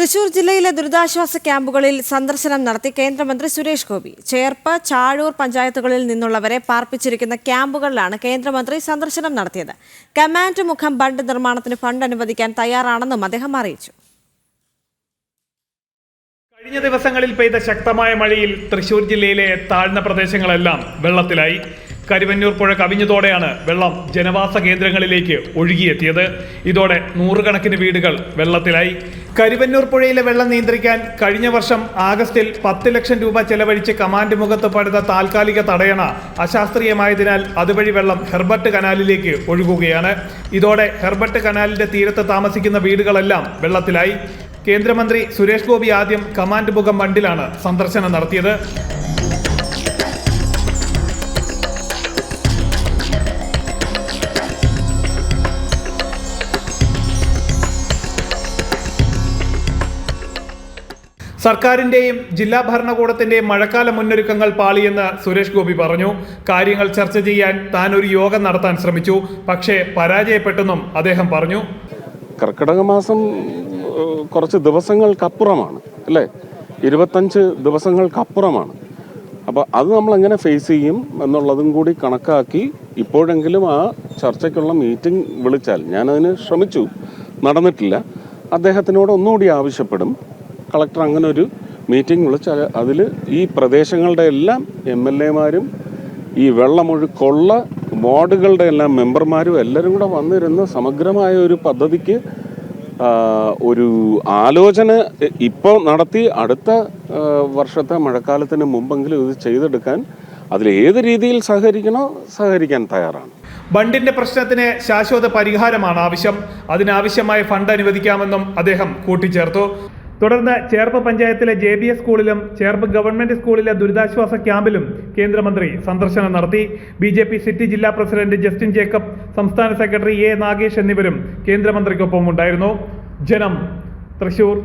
തൃശൂർ ജില്ലയിലെ ദുരിതാശ്വാസ ക്യാമ്പുകളിൽ സന്ദർശനം നടത്തി കേന്ദ്രമന്ത്രി സുരേഷ് ഗോപി. ചേർപ്പ് ചാഴൂർ പഞ്ചായത്തുകളിൽ നിന്നുള്ളവരെ പാർപ്പിച്ചിരിക്കുന്ന ക്യാമ്പുകളിലാണ് കേന്ദ്രമന്ത്രി സന്ദർശനം നടത്തിയത്. കമാൻഡ് മുഖം ബണ്ട് നിർമ്മാണത്തിന് ഫണ്ട് അനുവദിക്കാൻ തയ്യാറാണെന്നും അദ്ദേഹം അറിയിച്ചു. കഴിഞ്ഞ ദിവസങ്ങളിൽ പെയ്ത ശക്തമായ മഴയിൽ തൃശൂർ ജില്ലയിലെ താഴ്ന്ന പ്രദേശങ്ങളെല്ലാം വെള്ളത്തിലായി. കരുവന്നൂർ പുഴ കവിഞ്ഞതോടെയാണ് വെള്ളം ജനവാസ കേന്ദ്രങ്ങളിലേക്ക് ഒഴുകിയെത്തിയത്. ഇതോടെ നൂറുകണക്കിന് വീടുകൾ വെള്ളത്തിലായി. കരുവന്നൂർ പുഴയിലെ വെള്ളം നിയന്ത്രിക്കാൻ കഴിഞ്ഞ വർഷം ആഗസ്റ്റിൽ പത്ത് ലക്ഷം രൂപ ചെലവഴിച്ച് കമാൻഡ് മുഖത്ത് പണിത താൽക്കാലിക തടയണ അശാസ്ത്രീയമായതിനാൽ അതുവഴി വെള്ളം ഹെർബർട്ട് കനാലിലേക്ക് ഒഴുകുകയാണ്. ഇതോടെ ഹെർബർട്ട് കനാലിന്റെ തീരത്ത് താമസിക്കുന്ന വീടുകളെല്ലാം വെള്ളത്തിലായി. കേന്ദ്രമന്ത്രി സുരേഷ് ഗോപി ആദ്യം കമാൻഡ് മുഖം ബണ്ടിലാണ് സന്ദർശനം നടത്തിയത്. സർക്കാരിന്റെയും ജില്ലാ ഭരണകൂടത്തിന്റെയും മഴക്കാല മുന്നൊരുക്കങ്ങൾ പാളിയെന്ന് സുരേഷ് ഗോപി പറഞ്ഞു. കാര്യങ്ങൾ ചർച്ച ചെയ്യാൻ താൻ ഒരു യോഗം നടത്താൻ ശ്രമിച്ചു. പക്ഷേ പരാജയപ്പെട്ടെന്നും അദ്ദേഹം പറഞ്ഞു. കർക്കിടക മാസം കുറച്ച് ദിവസങ്ങൾക്കപ്പുറമാണ് അല്ലേ? ഇരുപത്തഞ്ച് ദിവസങ്ങൾക്കപ്പുറമാണ്. അപ്പോൾ അത് നമ്മൾ എങ്ങനെ ഫേസ് ചെയ്യും എന്നുള്ളതും കൂടി കണക്കാക്കി ഇപ്പോഴെങ്കിലും ആ ചർച്ചയ്ക്കുള്ള മീറ്റിംഗ് വിളിച്ചാൽ ഞാനതിന് ശ്രമിച്ചു. നടന്നിട്ടില്ല. അദ്ദേഹത്തിനോട് ഒന്നുകൂടി ആവശ്യപ്പെടും. കളക്ടർ അങ്ങനെ ഒരു മീറ്റിംഗ് വിളിച്ച് അതിൽ ഈ പ്രദേശങ്ങളുടെ എല്ലാം എം എൽ എമാരും ഈ വെള്ളമൊഴുക്കുള്ള വാർഡുകളുടെ എല്ലാം മെമ്പർമാരും എല്ലാവരും കൂടെ വന്നിരുന്ന് സമഗ്രമായ ഒരു പദ്ധതിക്ക് ഒരു ആലോചന ഇപ്പോൾ നടത്തി അടുത്ത വർഷത്തെ മഴക്കാലത്തിന് മുമ്പെങ്കിലും ഇത് ചെയ്തെടുക്കാൻ അതിൽ ഏത് രീതിയിൽ സഹകരിക്കണോ സഹകരിക്കാൻ തയ്യാറാണ്. ബണ്ടിന്റെ പ്രശ്നത്തിന് ശാശ്വത പരിഹാരമാണ് ആവശ്യം. അതിനാവശ്യമായ ഫണ്ട് അനുവദിക്കാമെന്നും അദ്ദേഹം കൂട്ടിച്ചേർത്തു. തുടർന്ന് ചേർപ്പ് പഞ്ചായത്തിലെ ജെ ബി എസ് സ്കൂളിലും ചേർപ്പ് ഗവൺമെന്റ് സ്കൂളിലെ ദുരിതാശ്വാസ ക്യാമ്പിലും കേന്ദ്രമന്ത്രി സന്ദർശനം നടത്തി. ബി ജെ പി സിറ്റി ജില്ലാ പ്രസിഡന്റ് ജസ്റ്റിൻ ജേക്കബ് സംസ്ഥാന സെക്രട്ടറി എ നാഗേഷ് എന്നിവരും കേന്ദ്രമന്ത്രിക്കൊപ്പം ഉണ്ടായിരുന്നു ജനം തൃശൂർ.